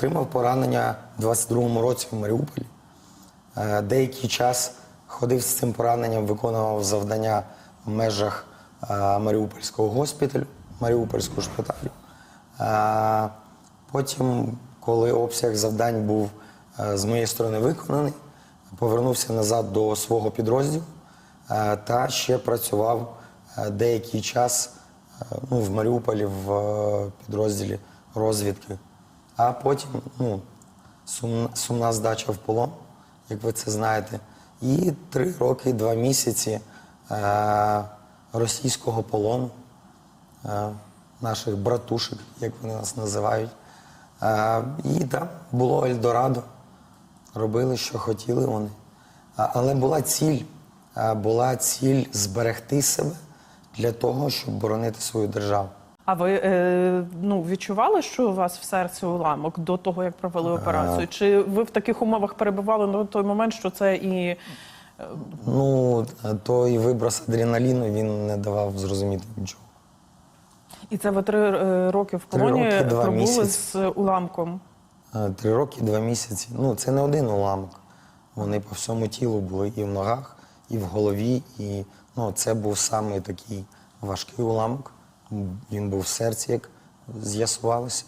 отримав поранення в 22-му році в Маріуполі. Е, Деякий час ходив з цим пораненням, виконував завдання в межах е, Маріупольського госпіталю, Маріупольського шпиталю. Е, Потім, коли обсяг завдань був з моєї сторони виконаний, повернувся назад до свого підрозділу та ще працював деякий час ну, в Маріуполі в підрозділі розвідки. А потім ну, сумна, сумна здача в полон, як ви це знаєте. І три роки, два місяці е, російського полону, е, наших братушек, як вони нас називають. Е, і там було Ельдорадо. Робили, що хотіли вони. Але була ціль, була ціль зберегти себе для того, щоб боронити свою державу. А ви е, ну, відчували, що у вас в серці уламок до того, як провели операцію? Чи ви в таких умовах перебували на той момент, що це і Ну, той виброс адреналіну він не давав зрозуміти нічого. І це ви три е, роки в Три полоні роки, два пробули з уламком. Е, Три роки, два місяці. Ну, це не один уламок. Вони по всьому тілу були і в ногах, і в голові. І ну, це був саме такий важкий уламок. Він був в серці, як з'ясувалося.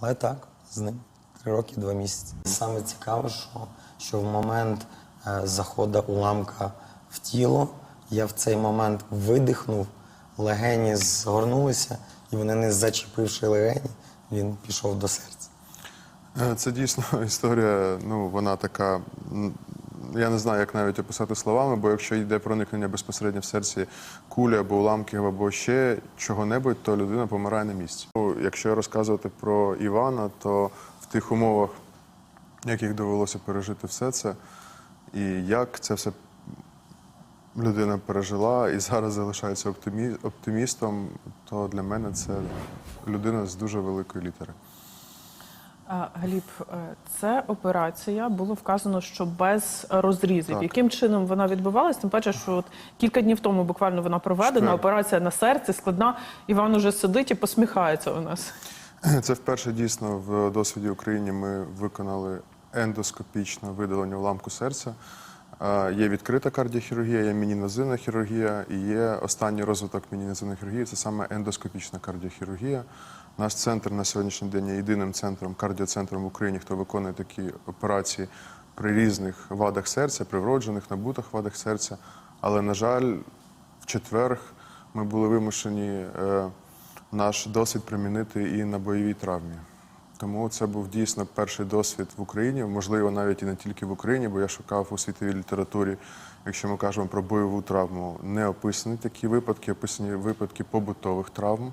Але так, з ним три роки, два місяці. Саме цікаве, що, що в момент е, заходу уламка в тіло, я в цей момент видихнув, легені згорнулися, і вони, не зачепивши легені, він пішов до серця. Е, Це дійсно історія, ну вона така. Я не знаю, як навіть описати словами, бо якщо йде проникнення безпосередньо в серці кулі або уламків, або ще чого-небудь, то людина помирає на місці. Ну, Якщо розказувати про Івана, то в тих умовах, яких довелося пережити все це, і як це все людина пережила і зараз залишається оптимі- оптимістом, то для мене це людина з дуже великої літери. Гліб, е, це операція було вказано, що без розрізів. Так. Яким чином вона відбувалась? Тим паче, що от кілька днів тому буквально вона проведена. Чотири. Операція на серці складна. Іван уже сидить і посміхається у нас. Це вперше дійсно в досвіді України ми виконали ендоскопічне видалення уламку серця. Є відкрита кардіохірургія, є мінінозивна хірургія і є останній розвиток мінінозивної хірургії це саме ендоскопічна кардіохірургія. Наш центр на сьогоднішній день є єдиним центром, кардіоцентром в Україні, хто виконує такі операції при різних вадах серця, при вроджених, набутих вадах серця. Але, на жаль, в четвер ми були вимушені е, наш досвід примінити і на бойовій травмі. Тому це був дійсно перший досвід в Україні, можливо, навіть і не тільки в Україні, бо я шукав у світовій літературі, якщо ми кажемо про бойову травму, не описані такі випадки, описані випадки побутових травм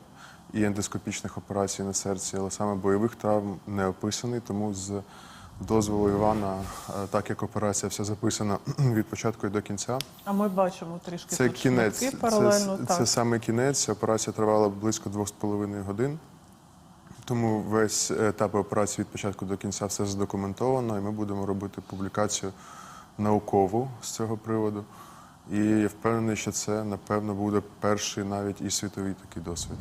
і ендоскопічних операцій на серці, але саме бойових травм не описаний, тому з дозволу Івана, е, так як операція вся записана від початку і до кінця, А ми бачимо трішки це тут кінець. шматки Це, паралельно. це, так. саме кінець. Операція тривала близько двох з половиною годин. Тому весь етап операції від початку до кінця все задокументовано, і ми будемо робити публікацію наукову з цього приводу. І я впевнений, що це напевно буде перший навіть і світовий такий досвід.